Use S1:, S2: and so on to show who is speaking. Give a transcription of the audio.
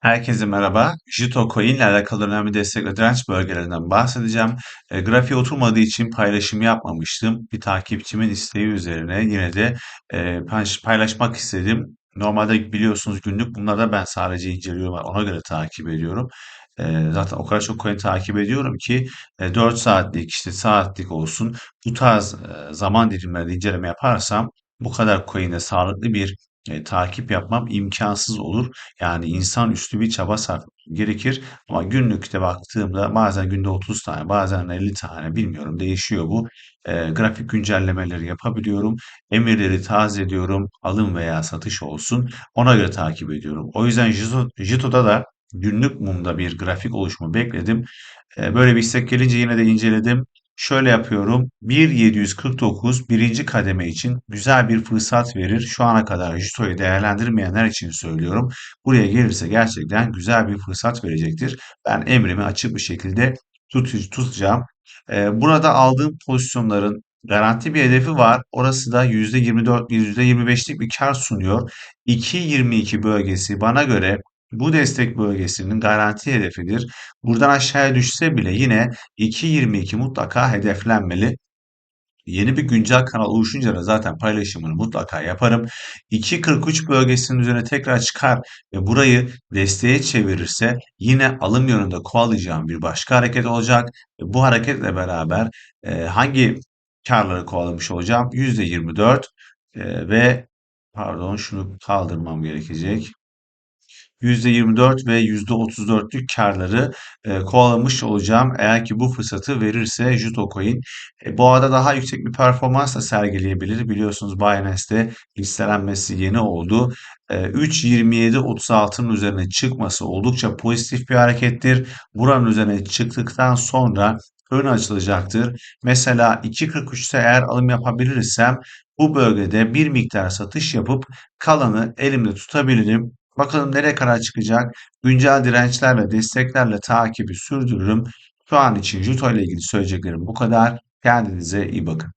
S1: Herkese merhaba. Jito Coin ile alakalı önemli destek ve direnç bölgelerinden bahsedeceğim. E, grafiğe oturmadığı için paylaşım yapmamıştım. Bir takipçimin isteği üzerine yine de e, paylaş- paylaşmak istedim. Normalde biliyorsunuz günlük bunlarda ben sadece inceliyorum. Ona göre takip ediyorum. E, zaten o kadar çok coin takip ediyorum ki e, 4 saatlik işte saatlik olsun bu tarz e, zaman dilimlerinde inceleme yaparsam bu kadar coin'e sağlıklı bir e, takip yapmam imkansız olur. Yani insanüstü bir çaba sarf gerekir. Ama günlükte baktığımda bazen günde 30 tane, bazen 50 tane bilmiyorum değişiyor bu. Eee, grafik güncellemeleri yapabiliyorum. Emirleri tazeliyorum. Alım veya satış olsun. Ona göre takip ediyorum. O yüzden Jito, Jito'da da günlük mumda bir grafik oluşumu bekledim. Eee, böyle bir istek gelince yine de inceledim. Şöyle yapıyorum. 1.749 birinci kademe için güzel bir fırsat verir. Şu ana kadar Jito'yu değerlendirmeyenler için söylüyorum. Buraya gelirse gerçekten güzel bir fırsat verecektir. Ben emrimi açık bir şekilde tut- tutacağım. Ee, burada aldığım pozisyonların garanti bir hedefi var. Orası da %24, %25'lik bir kar sunuyor. 2.22 bölgesi bana göre bu destek bölgesinin garanti hedefidir. Buradan aşağıya düşse bile yine 2.22 mutlaka hedeflenmeli. Yeni bir güncel kanal oluşunca da zaten paylaşımını mutlaka yaparım. 2.43 bölgesinin üzerine tekrar çıkar ve burayı desteğe çevirirse yine alım yönünde kovalayacağım bir başka hareket olacak. Ve bu hareketle beraber e, hangi karları kovalamış olacağım? %24 e, ve pardon şunu kaldırmam gerekecek. %24 ve %34'lük karları e, kovalamış olacağım. Eğer ki bu fırsatı verirse Juto Coin e, bu arada daha yüksek bir performans da sergileyebilir. Biliyorsunuz Binance'de listelenmesi yeni oldu. E, 3.27.36'nın üzerine çıkması oldukça pozitif bir harekettir. Buranın üzerine çıktıktan sonra ön açılacaktır. Mesela 2.43'te eğer alım yapabilirsem bu bölgede bir miktar satış yapıp kalanı elimde tutabilirim. Bakalım nereye kadar çıkacak? Güncel dirençlerle, desteklerle takibi sürdürürüm. Şu an için Juto ile ilgili söyleyeceklerim bu kadar. Kendinize iyi bakın.